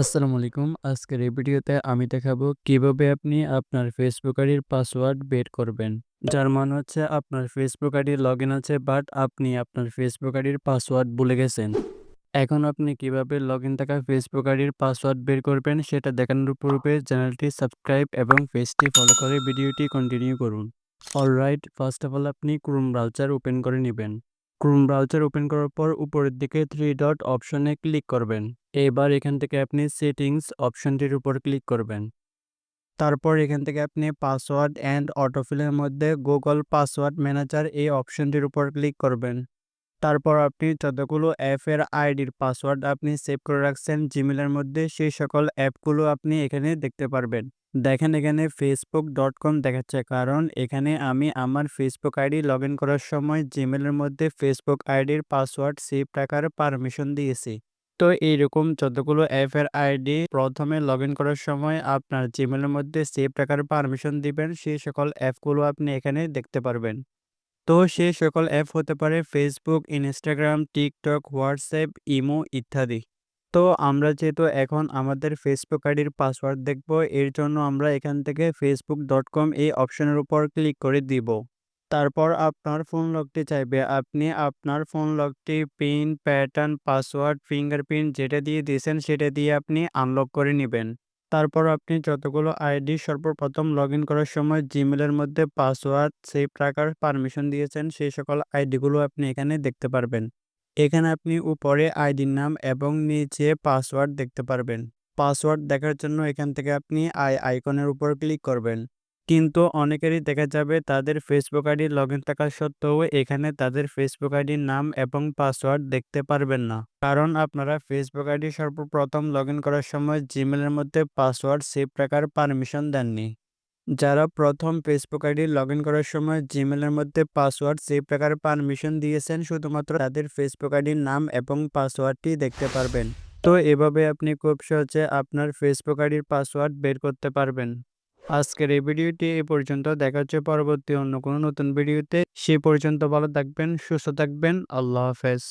আসসালামু আলাইকুম। আজকের এই ভিডিওতে আমি দেখাবো কীভাবে আপনি আপনার ফেসবুক আইডির পাসওয়ার্ড বের করবেন। যার মানে হচ্ছে আপনার ফেসবুক আইডি লগইন আছে বাট আপনি আপনার ফেসবুক আইডির পাসওয়ার্ড ভুলে গেছেন। এখন আপনি কীভাবে লগইন থাকা ফেসবুক আইডির পাসওয়ার্ড বের করবেন সেটা দেখানোর পূর্বে চ্যানেলটি সাবস্ক্রাইব এবং পেজটি ফলো করে ভিডিওটি কন্টিনিউ করুন। অলরাইট ফার্স্ট অফ অল আপনি ক্রোম ব্রাউজার ওপেন করে নেবেন। ক্রোম ব্রাউজার ওপেন করার পর উপরের দিকে থ্রি ডট অপশনে ক্লিক করবেন। এবার এখান থেকে আপনি সেটিংস অপশনটির উপর ক্লিক করবেন। তারপর এখান থেকে আপনি পাসওয়ার্ড অ্যান্ড অটোফিলের মধ্যে গুগল পাসওয়ার্ড ম্যানেজার এই অপশনটির উপর ক্লিক করবেন। তারপর আপনি যতগুলো অ্যাপের আইডির পাসওয়ার্ড আপনি সেভ করে রাখছেন জিমেলের মধ্যে সেই সকল অ্যাপগুলো আপনি এখানে দেখতে পারবেন। দেখেন এখানে ফেসবুক ডট কম দেখাচ্ছে, কারণ এখানে আমি আমার ফেসবুক আইডি লগ করার সময় জিমেলের মধ্যে ফেসবুক আইডির পাসওয়ার্ড সেভ রাখার পারমিশন দিয়েছি। তো এইরকম যতগুলো অ্যাপের আইডি প্রথমে লগ করার সময় আপনার জিমেলের মধ্যে সেভ রাখার পারমিশন দিবেন। সেই সকল অ্যাপগুলো আপনি এখানে দেখতে পারবেন। তো সেই সকল অ্যাপ হতে পারে Facebook Instagram TikTok WhatsApp imo ইত্যাদি। তো আমরা যেহেতু এখন আমাদের ফেসবুক আইডির পাসওয়ার্ড দেখব, এর জন্য আমরা এখান থেকে ফেসবুক ডট কম এই অপশনের উপর ক্লিক করে দিব। তারপর আপনার ফোন লকটি চাইবে। আপনি আপনার ফোন লকটি পিন প্যাটার্ন পাসওয়ার্ড ফিঙ্গারপ্রিন্ট যেটা দিয়ে দিয়েছেন সেটা দিয়ে আপনি আনলক করে নেবেন। তারপর আপনি যতগুলো আইডি সর্বপ্রথম লগ করার সময় জিমেলের মধ্যে পাসওয়ার্ড সেভ রাখার পারমিশন দিয়েছেন সেই সকল আইডিগুলো আপনি এখানে দেখতে পারবেন। এখানে আপনি উপরে আইডির নাম এবং নিচে পাসওয়ার্ড দেখতে পারবেন। পাসওয়ার্ড দেখার জন্য এখান থেকে আপনি আই আইকনের উপর ক্লিক করবেন। কিন্তু অনেকেরই দেখা যাবে তাদের ফেসবুক আইডি লগ ইন থাকা সত্ত্বেও এখানে তাদের ফেসবুক আইডির নাম এবং পাসওয়ার্ড দেখতে পারবেন না। কারণ আপনারা ফেসবুক আইডি সর্বপ্রথম লগ করার সময় জিমেলের মধ্যে পাসওয়ার্ড সেভ রাখার পারমিশন দেননি। যারা প্রথম ফেসবুক আইডি লগ করার সময় জিমেলের মধ্যে পাসওয়ার্ড সেভ রাখার পারমিশন দিয়েছেন শুধুমাত্র তাদের ফেসবুক আইডির নাম এবং পাসওয়ার্ডটি দেখতে পারবেন। তো এভাবে আপনি খুব সহজে আপনার ফেসবুক আইডির পাসওয়ার্ড বের করতে পারবেন। আজকের এই ভিডিওটি এ পর্যন্ত। দেখা হচ্ছে পরবর্তী অন্য কোনো নতুন ভিডিওতে। সে পর্যন্ত ভালো থাকবেন, সুস্থ থাকবেন। আল্লাহ হাফেজ।